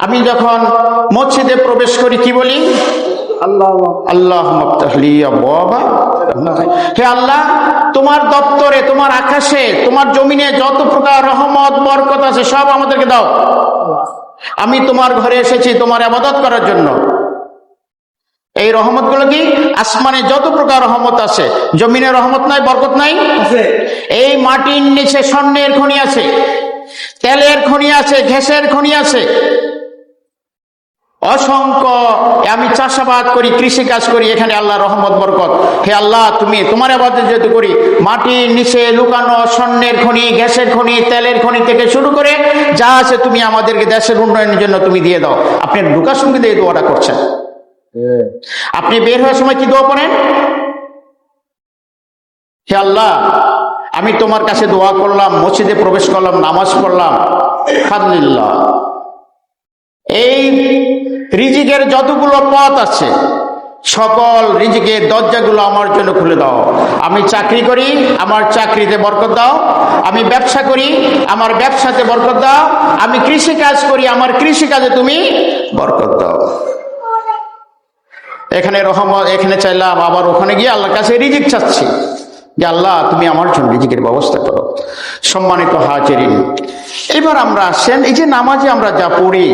আমি যখন মসজিদে প্রবেশ করি কি বলি? আল্লাহ আল্লাহ হে আল্লাহ তোমার দপ্তরে তোমার আকাশে তোমার জমিনে যত প্রকার রহমত বরকত আছে সব আমাদেরকে দাও। আমি তোমার ঘরে এসেছি তোমার আবাদত করার জন্য। এই রহমতগুলো কি? আসমানে যত প্রকার রহমত আছে জমিনে রহমত নাই বরকত নাই? এই মাটির নিচে স্বর্ণের খনি আছে তেলের খনি আছে ঘেসের খনি আছে অসংখ্য, আমি চাষাবাদ করি কৃষি কাজ করি, এখানে আল্লাহ রহমত, বরকত। হে আল্লাহ, তুমি, তোমার আবাদত যেহেতু করি, মাটির নিচে লুকানো স্বর্ণের খনি, গ্যাসের খনি, তেলের খনি থেকে শুরু করে যা আছে তুমি আমাদেরকে দেশের উন্নয়নের জন্য তুমি দিয়ে দাও। আপনি ঢুকার সঙ্গে দিয়ে দোয়াটা করছেন। আপনি বের হওয়ার সময় কি দোয়া করেন হে আল্লাহ, আমি তোমার কাছে দোয়া করলাম, মসজিদে প্রবেশ করলাম, নামাজ পড়লাম। ফাদলিল্লাহ। এই রিজিকের যতগুলো পথ আছে, সকল রিজিকের দরজাগুলো আমার জন্য খুলে দাও। আমি চাকরি করি, আমার চাকরিতে বরকত দাও। আমি ব্যবসা করি, আমার ব্যবসাতে বরকত দাও। আমি কৃষি কাজ করি, আমার কৃষি কাজে তুমি বরকত দাও। এখানে রহমত এখানে চাইলাম, আবার ওখানে গিয়ে আল্লাহর কাছে রিজিক চাচ্ছি। যে আল্লাহ, তুমি আমার জন্য রিজিকের ব্যবস্থা করো। সম্মানিত হাজিরিন, এবার আমরা আসেন, এই যে নামাজে আমরা যা পড়ি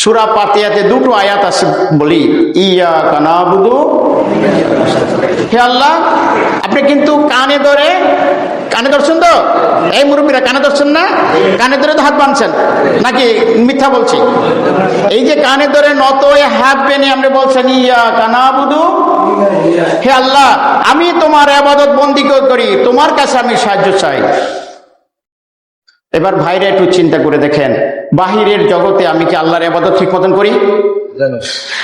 সুরা পাতিয়াতে দুটো আয়াত আছে বলি ইয়া কানাবুদু হে আল্লাহ, আপনি কিন্তু কানে ধরে, কানে ধরছেন তো? এই মুরব্বীরা কানে ধরছেন না? কানে ধরে তো হাত বাঁধছেন, নাকি মিথ্যা বলছি? এই যে কানে ধরে নত হাত বেনে আপনি বলছেন ইয়া কানাবুদু হে আল্লাহ, আমি তোমার আবাদত বন্দি করি, তোমার কাছে আমি সাহায্য চাই। এবার ভাইরা একটু চিন্তা করে দেখেন বাহিরের জগতে আমি কি আল্লাহর আবাদত ঠিক মতন করি?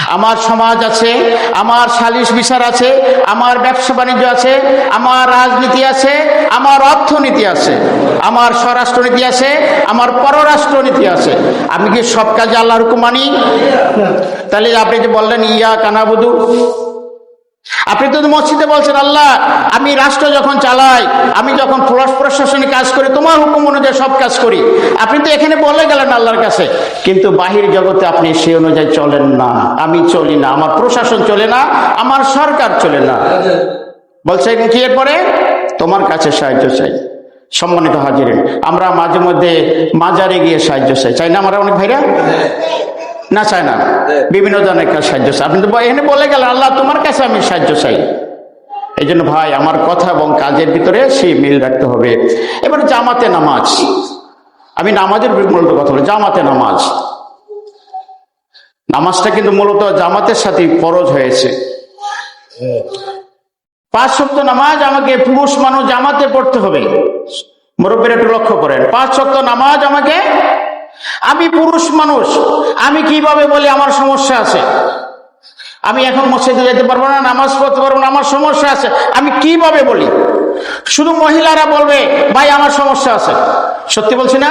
আমার সমাজ আছে, আমার সালিশ বিচার আছে, আমার ব্যবসা বাণিজ্য আছে, আমার রাজনীতি আছে, আমার অর্থনীতি আছে, আমার স্বরাষ্ট্রনীতি আছে, আমার পররাষ্ট্রনীতি আছে। আমি কি সব কাজে আল্লাহর মানি? তাহলে আপনি যে বললেন, ইয়া কানাবুদু আপনি তো মসজিদে বলছেন, আল্লাহ, আমি রাষ্ট্র যখন চালাই, আমি যখন পুলিশ প্রশাসনিক কাজ করি, তোমার হুকুম অনুযায়ী সব কাজ করি। আপনি তো এখানে বলে গেলেন আল্লাহর কাছে। কিন্তু বাহির জগতে আপনি সে অনুযায়ী চলেন না। আমি চলি না, আমার প্রশাসন চলে না, আমার সরকার চলে না। বলছেন কি এরপরে? তোমার কাছে সাহায্য চাই। সম্মানিত হাজিরেন, আমরা মাঝে মধ্যে মাজারে গিয়ে সাহায্য চাই। চাই না আমরা অনেক ভাইরা? না চায় না? বিভিন্ন ধরনের কাজ সাহায্য চাই আপনি তো এখানে বলে গেলেন আল্লাহ তোমার কাছে আমি সাহায্য চাই। এই জন্য ভাই আমার কথা এবং কাজের ভিতরে সেই মিল রাখতে হবে। এবার জামাতে নামাজ। আমি নামাজের মূলত কথা বলি জামাতে নামাজ। নামাজটা কিন্তু মূলত জামাতের সাথে ফরজ হয়েছে। পাঁচ সপ্তাহ নামাজ আমাকে পুরুষ মানুষ জামাতে পড়তে হবে। মুরব্বীরা একটু লক্ষ্য করেন পাঁচ সপ্তাহ নামাজ আমাকে আমি পুরুষ মানুষ, আমি কীভাবে বলি আমার সমস্যা আছে? আমি এখন মসজিদে যেতে পারব না, নামাজ পড়তে পারব না, আমার সমস্যা আছে, আমি কীভাবে বলি? শুধু মহিলারা বলবে, ভাই, আমার সমস্যা আছে। সত্যি বলছি না?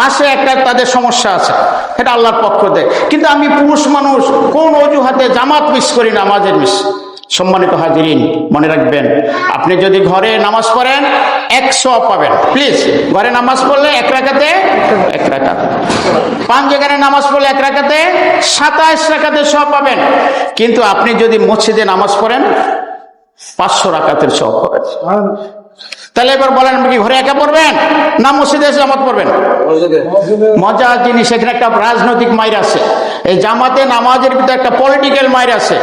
মাসে একটা তাদের সমস্যা আছে, এটা আল্লাহর পক্ষ দেয় কিন্তু আমি পুরুষ মানুষ, কোন অজুহাতে জামাত মিস করি না নামাজের মিস। সম্মানিত হাজিরিন, মনে রাখবেন, আপনি যদি ঘরে নামাজ পড়েন একশো পাবেন। প্লিজ ঘরে নামাজ পড়লে এক রাখাতে এক রাখাত পাঁচ জায়গায় নামাজ পড়লে এক রাখাতে সাতাইশ রাখাতে সব পাবেন। কিন্তু আপনি যদি মসজিদে নামাজ পড়েন পাঁচশো রাকাতের সব পাবেন। তাহলে এবার বলেন আপনি কি ঘরে একা পড়বেন? না মসজিদে জামাত পড়বেন? মজার জিনিস এখানে একটা রাজনৈতিক মাইর আছে। এই জামাতে নামাজের ভিতরে একটা পলিটিক্যাল মাইর আছে।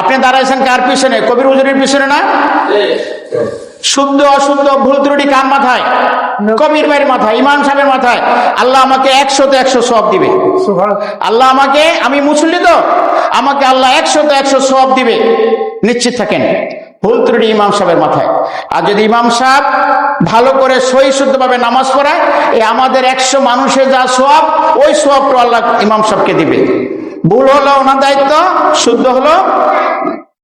আপনি দাঁড়াইছেন কার পিছনে? কবির হুজুরের পিছনে না? শুদ্ধ অশুদ্ধ ভুল ত্রুটি কার মাথায়? কবির ভাইয়ের মাথায় ইমাম সাহেবের মাথায়। আল্লাহ আমাকে একশোতে একশো সব দিবে। আল্লাহ আমাকে আমি মুসল্লি তো আমাকে আল্লাহ একশোতে একশো সব দিবে। নিশ্চিত থাকেন ভুল ত্রুটি ইমাম সাহেবের মাথায়। আর যদি ইমাম সাহেব ভালো করে সই শুদ্ধভাবে নামাজ পড়ায় এই আমাদের একশো মানুষের যা সব ওই সবটা আল্লাহ ইমাম সাহেবকে দিবে। ভুল হলো ওনার দায়িত্ব শুদ্ধ হলো